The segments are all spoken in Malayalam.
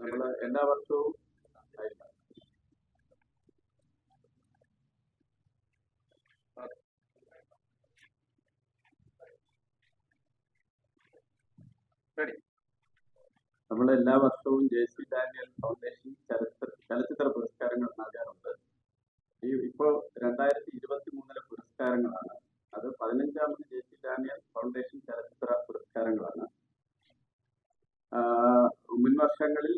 നമ്മൾ എല്ലാ വർഷവും നമ്മൾ എല്ലാ വർഷവും ജെ സി ഡാനിയൽ ഫൗണ്ടേഷൻ ചലച്ചിത്ര ചലച്ചിത്ര പുരസ്കാരങ്ങൾ നൽകാറുണ്ട്. ഈ ഇപ്പോൾ രണ്ടായിരത്തി ഇരുപത്തി മൂന്നിലെ പുരസ്കാരങ്ങളാണ് ആഹ് മുൻ വർഷങ്ങളിൽ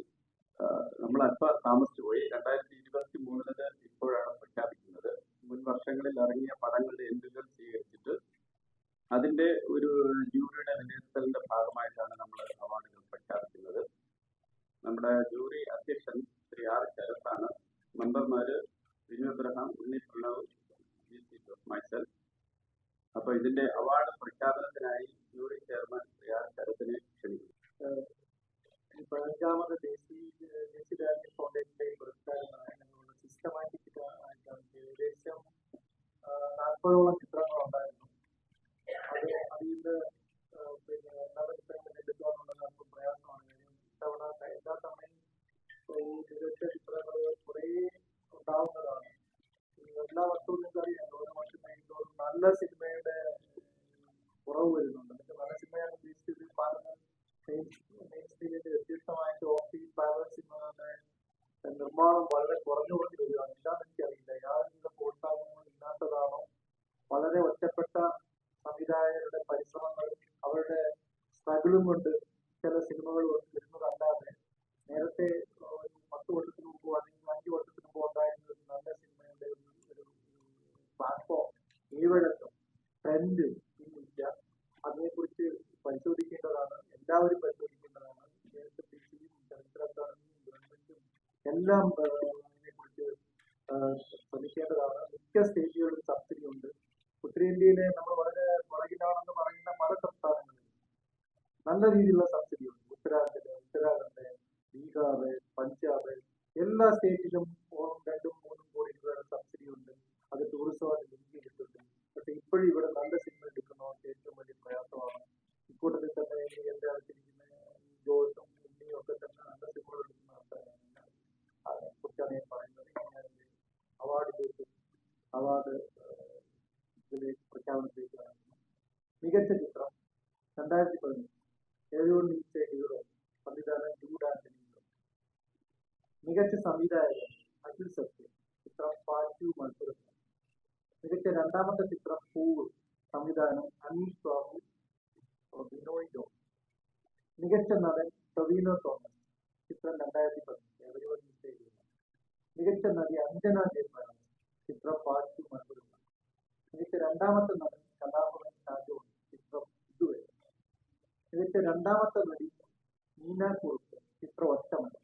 നമ്മൾ അല്പ താമസിച്ചു പോയി. രണ്ടായിരത്തി ഇരുപത്തി മൂന്നിന് ഇപ്പോഴാണ് പ്രഖ്യാപിക്കുന്നത്. മുൻ വർഷങ്ങളിൽ ഇറങ്ങിയ പടങ്ങളുടെ എന്തുകൾ സ്വീകരിച്ചിട്ട് അതിന്റെ ഒരു ജൂറിയുടെ വിലയിരുത്തലിന്റെ ഭാഗമായിട്ടാണ് നമ്മൾ അവാർഡുകൾ പ്രഖ്യാപിക്കുന്നത്. നമ്മുടെ ജൂറി അധ്യക്ഷൻ ശ്രീ ആർ ശരത്താണ്. മെമ്പർമാര് വിനു അബ്രഹാം ഉണ്ണി പ്രണവ് ജി സി ജോസ് മൈസൽ അപ്പൊ ഇതിന്റെ അവാർഡ് പ്രഖ്യാപനത്തിനായി ജൂറി ചെയർമാൻ ശ്രീ ആർ ശരത്തിനെ ക്ഷണിക്കുന്നു. പതിനഞ്ചാമത് ദേശീയ ദേശീയ ഡാനിയൽ ഫൗണ്ടേഷന്റെ പുരസ്കാരമായ ഞങ്ങളുടെ സിസ്റ്റമാറ്റിക് ആയിട്ടാണ് ഏകദേശം നാൽപ്പതോളം ചിത്രങ്ങൾ ഉണ്ടായിരുന്നു. അത് അതിൽ പിന്നെ എല്ലാ ചിത്രങ്ങളും എടുക്കുക എന്നുള്ളത് നമുക്ക് പ്രയാസമാണ്. ഇത്തവണ എല്ലാ തവണയും ഈ മികച്ച ചിത്രങ്ങൾ കുറേ ഉണ്ടാവുന്നതാണ്. എല്ലാ വർഷവും നിങ്ങൾക്കറിയാം. ഓരോ വർഷം കഴിയുമ്പോൾ നല്ല സിനിമയുടെ സ്ട്രഗിളും കൊണ്ട് ചില സിനിമകൾ വരുന്നതല്ലാതെ നേരത്തെ പത്ത് വർഷത്തിന് മുമ്പോ അല്ലെങ്കിൽ അഞ്ച് വർഷത്തിന് മുമ്പോ ഉണ്ടായിരുന്ന ഒരു നല്ല സിനിമയുടെ ഒരു പ്ലാറ്റ്ഫോം കീഴ്വഴക്കം ട്രെൻഡ് ഇന്നില്ല അതിനെക്കുറിച്ച് പരിശോധിക്കേണ്ടതാണ് എല്ലാവരും പരിശോധിക്കേണ്ടതാണ്. KSFDC-യും ചലച്ചിത്ര അക്കാദമിയും ഗവൺമെന്റും എല്ലാം ഇതിനെക്കുറിച്ച് ശ്രമിക്കേണ്ടതാണ്. മിക്ക സ്റ്റേറ്റുകളിലും സബ്സിഡി ഉണ്ട്. ഉത്തരേന്ത്യയിലെ നമ്മൾ നല്ല രീതിയിലുള്ള സബ്സിഡി ഉണ്ട്. ഉത്തരാഖണ്ഡ് ഉത്തരാഖണ്ഡ് ബീഹാർ പഞ്ചാബ് എല്ലാ സ്റ്റേറ്റിലും രണ്ടും മൂന്നും കോടി രൂപയുടെ സബ്സിഡി ഉണ്ട്. അത് ടൂറിസമായിട്ട് ലിങ്ക് ചെയ്തിട്ടുണ്ട് പക്ഷെ ഇപ്പോഴും ഇവിടെ നല്ല സിഗ്നൽ എടുക്കുന്നവർക്ക് ഏറ്റവും വലിയ പ്രയാസമാണ്. ഇക്കൂട്ടത്തിൽ തന്നെ എന്റെ അടുത്തിരിക്കുന്ന ജോസും ഉണ്ണിയും ഒക്കെ തന്നെ നല്ല സിഗ്നൽ എടുക്കുന്ന ആൾക്കാരാണ്. അതിനെക്കുറിച്ചാണ് ഞാൻ പറയുന്നത്. ഞാൻ ചെയ്തു അവാർഡ് ഇതിലേക്ക് പ്രഖ്യാപനത്തിലേക്ക് മികച്ച ചിത്രം. രണ്ടായിരത്തി പതിനഞ്ച് എഴുപത് മിനിറ്റ് ഹീറോ സംവിധാനം ജൂഡ് ആന്റണി മികച്ച സംവിധായകൻ അഖിൽ സത്യ ചിത്രം മത്സരം മികച്ച രണ്ടാമത്തെ ചിത്രം പൂവ് സംവിധാനം അനീഷ് സ്വാമി ബിനോയ് ജോൺ. മികച്ച നടൻ ടൊവീനോ തോമസ്. ചിത്രം രണ്ടായിരത്തി എവരിവൺ മിസ്റ്റേക്ക് മികച്ച നടി അഞ്ജന ജയപ്രകാശ് ചിത്രം പാച്ചു മത്സരം മികച്ച രണ്ടാമത്തെ നടൻ കലാഭവൻ ഷാജോൺ ചിത്രം ഇതുവരെ. മികച്ച രണ്ടാമത്തെ നടി മീന കുറുപ്പ് ചിത്രം ഒറ്റമല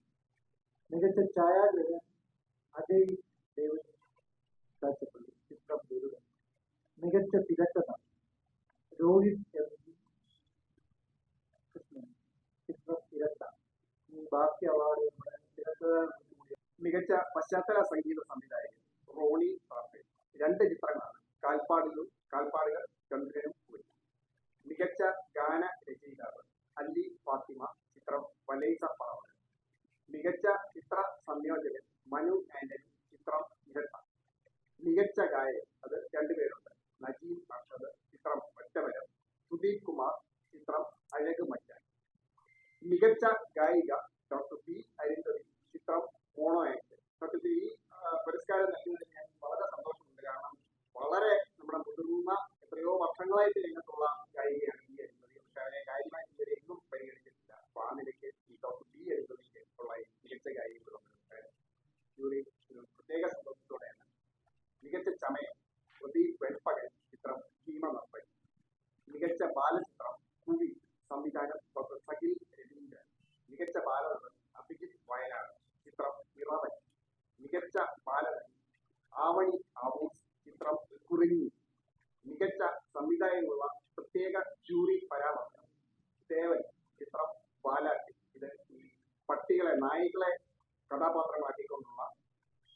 മികച്ച ഛായാഗ്രഹൻ ബാക്കി അവാർഡ് മികച്ച പശ്ചാത്തല സംഗീത സംവിധായകൻ റോണി റാഫേൽ രണ്ട് ചിത്രങ്ങളാണ്. കാൽപ്പാടുകളും കാൽപ്പാടുകൾ ചന്ദ്രനും കൂടി. മികച്ച ഗാന രചയിതാവ് അല്ലി ഫാത്തിമ ചിത്രം വലൈസ പറവൻ മികച്ച ചിത്ര സംയോജകൻ മനു ആന്റണി ചിത്രം ഇരട്ട. മികച്ച ഗായകൻ അത് രണ്ടുപേരുണ്ട്. നജീം അർഷദ് ചിത്രം ഒറ്റവരം സുദീപ് കുമാർ ചിത്രം അഴക് മച്ചാൻ മികച്ച ഗായിക ഡോക്ടർ പി അരിന്തതി ചിത്രം മോണോ ആക്ട് സത്യത്തിൽ ഈ ആ, പുരസ്കാരം നൽകുന്നതിൽ ഞാൻ വളരെ സന്തോഷമുണ്ട്. കാരണം വളരെ നമ്മുടെ മുതിർന്ന എത്രയോ വർഷങ്ങളായിട്ട് രംഗത്തുള്ള ഗായികയാണ് ഈ അരിന്തതി പക്ഷെ അവരെ ഗായികമായി ഇതുവരെ എങ്ങും പരിഗണിച്ചിട്ടില്ല. അപ്പൊ ആ നിലയ്ക്ക് ഈ ഡോക്ടർ പി അരിന്തതിക്ക് ഉള്ള ഈ മികച്ച പുരസ്കാരം ജൂറി പ്രത്യേക സന്തോഷത്തോടെയാണ്. മികച്ച ചമയം പ്രതി വെൺപകൽ ചിത്രം ഭീമ നർപ്പൻ മികച്ച ബാലചിത്രം മികച്ച സംവിധായകമുള്ള പ്രത്യേക ജൂറി പരാമർശം. തേവൻ ചിത്രം പാലാട്ടി ഇത് പട്ടികളെ നായികളെ കഥാപാത്രമാക്കിക്കൊണ്ടുള്ള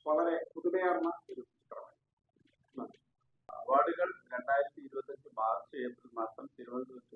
വളരെ പുതുമയാർന്ന ഒരു ചിത്രമാണ്. അവാർഡുകൾ രണ്ടായിരത്തി ഇരുപത്തഞ്ച് മാർച്ച് ഏപ്രിൽ മാസം തിരുവനന്തപുരത്ത്